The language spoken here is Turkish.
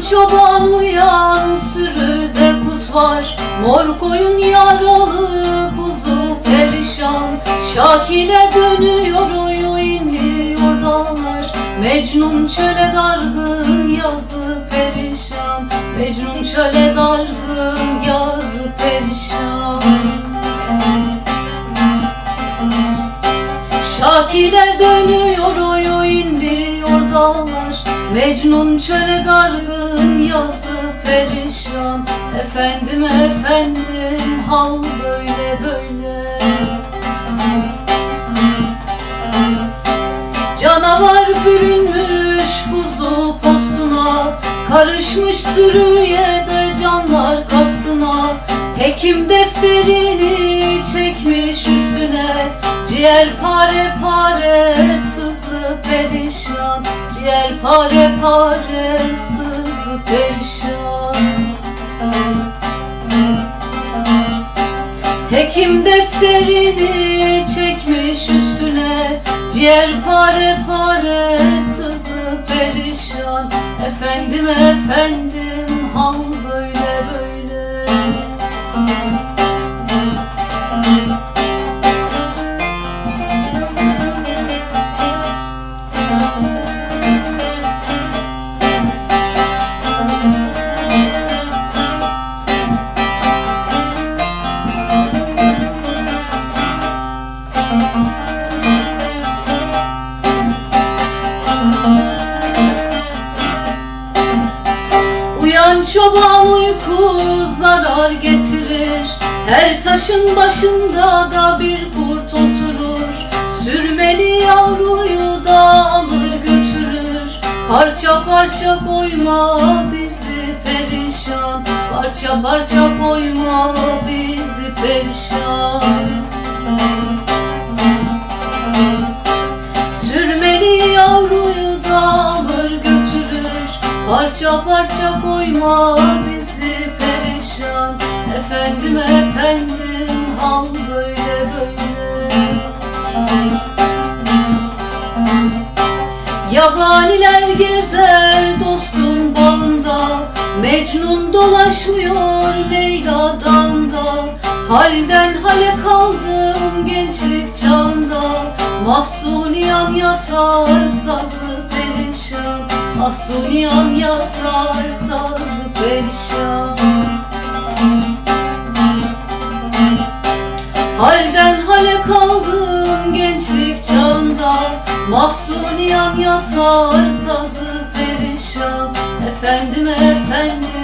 Çoban uyan sürüde kurt var. Mor koyun yaralı kuzu perişan. Şakiler dönüyor oyu inliyor dağlar. Mecnun çöle dargın yazı perişan. Mecnun çöle dargın yazı perişan. Şakiler dönüyor oyu inliyor dağlar. Mecnun çöle dargın yazı perişan. Efendim efendim hal böyle böyle. Canavar bürünmüş kuzu postuna. Karışmış sürüye de canlar kastına. Hekim defterini çekmiş üstüne. Ciğer pare pare sızı perişan. Ciğer pare pare sızı perişan. Hekim defterini çekmiş üstüne. Ciğer pare pare sızı perişan. Efendim efendim hal böyle böyle Uyan çoban uyku zarar getirir. Her taşın başında da bir kurt oturur. Sürmeli yavruyu da alır götürür. Parça parça koyma bizi perişan. Parça parça koyma bizi perişan Parça parça koyma bizi perişan. Efendim efendim hal böyle böyle. Yabaniler gezer dostun bağında. Mecnun dolaşmıyor Leyla'dan da Halden hale kaldım gençlik çağında. Mahsuniyan yatar sazı perişan Mahsuniyan yatar sazı perişan. Halden hale kaldım gençlik çağında. Mahsuniyan yatar sazı perişan. Efendim efendim